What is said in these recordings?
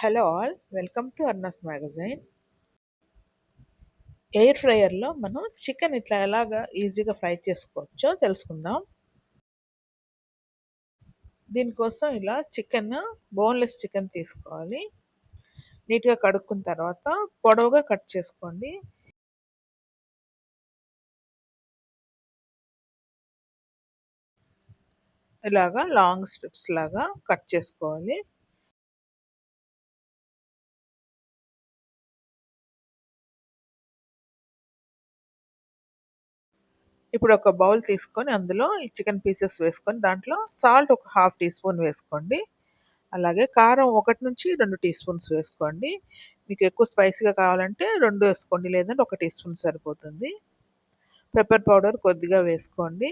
Hello all welcome to అర్నస్ magazine. Air ఫ్రైయర్లో మనం చికెన్ ఇట్లా ఎలాగా ఈజీగా ఫ్రై చేసుకోవచ్చో తెలుసుకుందాం. దీనికోసం ఇలా చికెన్ బోన్లెస్ చికెన్ తీసుకోవాలి. నీట్గా కడుక్కున్న తర్వాత పొడవుగా కట్ చేసుకోండి. ఇలాగా లాంగ్ స్ట్రిప్స్ లాగా కట్ చేసుకోవాలి. ఇప్పుడు ఒక బౌల్ తీసుకొని అందులో ఈ చికెన్ పీసెస్ వేసుకొని దాంట్లో సాల్ట్ ఒక హాఫ్ టీ స్పూన్ వేసుకోండి. అలాగే కారం ఒకటి నుంచి రెండు టీ స్పూన్స్ వేసుకోండి. మీకు ఎక్కువ స్పైసీగా కావాలంటే రెండు వేసుకోండి లేదంటే ఒక టీ స్పూన్ సరిపోతుంది. పెప్పర్ పౌడర్ కొద్దిగా వేసుకోండి.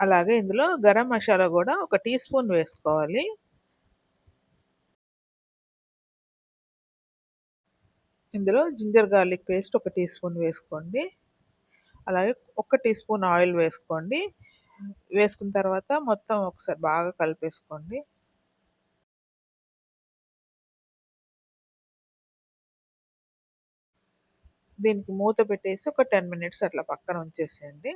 అలాగే ఇందులో గరం మసాలా కూడా ఒక టీ స్పూన్ వేసుకోవాలి. ఇందులో జింజర్ గార్లిక్ పేస్ట్ ఒక టీ స్పూన్ వేసుకోండి. అలాగే ఒక టీ స్పూన్ ఆయిల్ వేసుకోండి. వేసుకున్న తర్వాత మొత్తం ఒకసారి బాగా కలిపేసుకోండి. దీనికి మూత పెట్టేసి ఒక టెన్ మినిట్స్ అట్లా పక్కన ఉంచేసేయండి.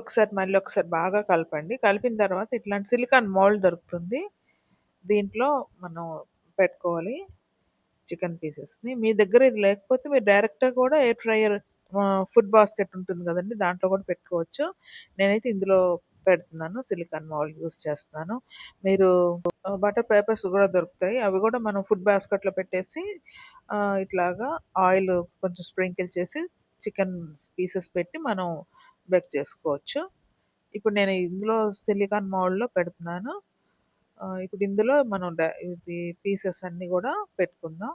ఒకసారి మళ్ళీ ఒకసారి బాగా కలపండి. కలిపిన తర్వాత ఇట్లాంటి సిలికాన్ మౌల్డ్ దొరుకుతుంది. దీంట్లో మనం పెట్టుకోవాలి చికెన్ పీసెస్ని. మీ దగ్గర ఇది లేకపోతే మీరు డైరెక్ట్గా కూడా ఎయిర్ ఫ్రైయర్ ఫుడ్ బాస్కెట్ ఉంటుంది కదండి దాంట్లో కూడా పెట్టుకోవచ్చు. నేనైతే ఇందులో పెడుతున్నాను సిలికాన్ మౌల్డ్ యూస్ చేస్తున్నాను. మీరు బటర్ పేపర్స్ కూడా దొరుకుతాయి. అవి కూడా మనం ఫుడ్ బాస్కెట్లో పెట్టేసి ఇట్లాగా ఆయిల్ కొంచెం స్ప్రింకిల్ చేసి చికెన్ పీసెస్ పెట్టి మనం బేక్ చేసుకోవచ్చు. ఇప్పుడు నేను ఇందులో సిలికాన్ మౌల్డ్లో పెడుతున్నాను. ఇప్పుడు ఇందులో మనం ఇది పీసెస్ అన్నీ కూడా పెట్టుకుందాం.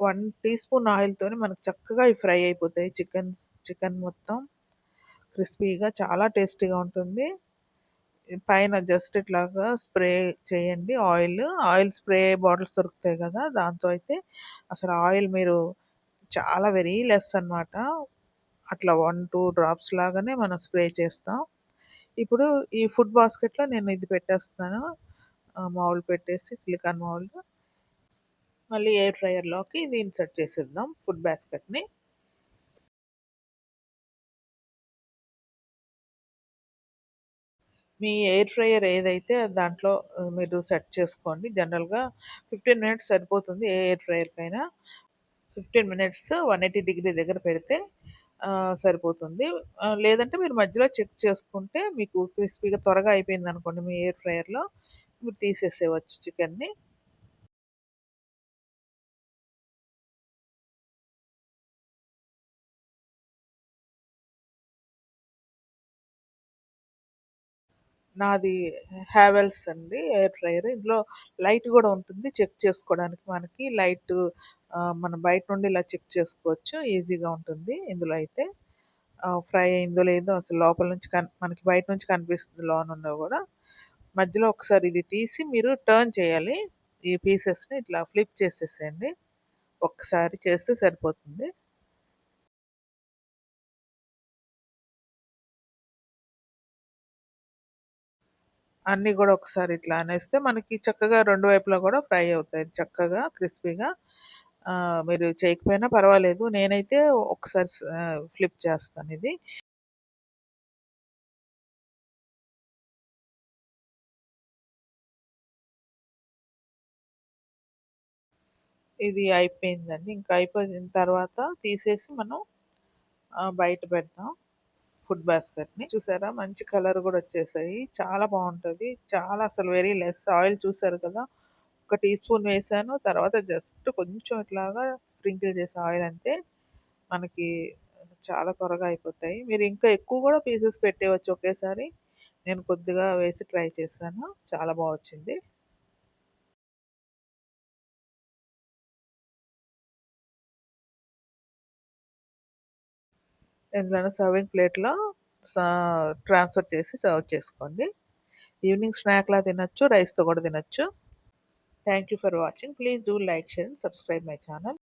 వన్ టీ స్పూన్ ఆయిల్తో మనకు చక్కగా ఇవి ఫ్రై అయిపోతాయి. చికెన్ చికెన్ మొత్తం క్రిస్పీగా చాలా టేస్టీగా ఉంటుంది. పైన జస్ట్ ఇట్లాగా స్ప్రే చేయండి. ఆయిల్ ఆయిల్ స్ప్రే బాటిల్స్ దొరుకుతాయి కదా దాంతో అయితే అసలు ఆయిల్ మీరు చాలా వెరీ లెస్ అనమాట అట్లా వన్ టూ డ్రాప్స్ లాగానే మనం స్ప్రే చేస్తాం. ఇప్పుడు ఈ ఫుడ్ బాస్కెట్లో నేను ఇది పెట్టేస్తున్నాను. మౌల్ పెట్టేసి సిలికాన్ మౌల్ మళ్ళీ ఎయిర్ ఫ్రైయర్లోకి ఇది ఇన్సర్ట్ చేసేద్దాం ఫుడ్ బాస్కెట్ని. మీ ఎయిర్ ఫ్రయర్ ఏదైతే దాంట్లో మీరు సెట్ చేసుకోండి. జనరల్గా ఫిఫ్టీన్ మినిట్స్ సరిపోతుంది ఏ air ఫ్రైయర్కైనా. Fifteen minutes one eighty degree దగ్గర పెడితే సరిపోతుంది. లేదంటే మీరు మధ్యలో చెక్ చేసుకుంటే మీకు క్రిస్పీగా త్వరగా అయిపోయింది అనుకోండి మీ ఎయిర్ ఫ్రైయర్లో మీరు తీసేసేవచ్చు చికెన్ని. నాది హ్యావెల్స్ అండి ఎయిర్ ఫ్రైయర్ ఇందులో లైట్ కూడా ఉంటుంది చెక్ చేసుకోవడానికి మనకి లైట్ మనం బయట నుండి ఇలా చెక్ చేసుకోవచ్చు ఈజీగా ఉంటుంది ఇందులో అయితే. ఫ్రై అయిందో లేదో అసలు లోపల నుంచి కన్ మనకి బయట నుంచి కనిపిస్తుంది లోన్ ఉన్నా కూడా. మధ్యలో ఒకసారి ఇది తీసి మీరు టర్న్ చేయాలి ఈ పీసెస్ని ఇట్లా ఫ్లిప్ చేసేసేయండి. ఒక్కసారి చేస్తే సరిపోతుంది. అన్నీ కూడా ఒకసారి ఇట్లా అనేస్తే మనకి చక్కగా రెండు వైపులా కూడా ఫ్రై అవుతాయి. చక్కగా క్రిస్పీగా. మీరు చేయకపోయినా పర్వాలేదు. నేనైతే ఒకసారి ఫ్లిప్ చేస్తాను ఇది. ఇది అయిపోయిందండి. ఇంకా అయిపోయిన తర్వాత తీసేసి మనం బయట పెడతాం. ఫుడ్ బాస్కెట్ని. చూసారా? మంచి కలర్ కూడా వచ్చేసాయి. చాలా బాగుంటుంది. చాలా అసలు వెరీ లెస్ ఆయిల్ చూసారు కదా? ఒక టీ స్పూన్ వేసాను. తర్వాత జస్ట్ కొంచెం ఇట్లాగా స్ప్రింకిల్ చేసే ఆయిల్ అంతే. మనకి చాలా త్వరగా అయిపోతాయి. మీరు ఇంకా ఎక్కువ కూడా పీసెస్ పెట్టేవచ్చు ఒకేసారి. నేను కొద్దిగా వేసి ట్రై చేశాను. చాలా బాగా వచ్చింది. ఎందులో సర్వింగ్ ప్లేట్లో ట్రాన్స్ఫర్ చేసి సర్వ్ చేసుకోండి. ఈవినింగ్ స్నాక్లా తినొచ్చు రైస్తో కూడా తినొచ్చు. Thank you for watching. Please do like share and subscribe my channel.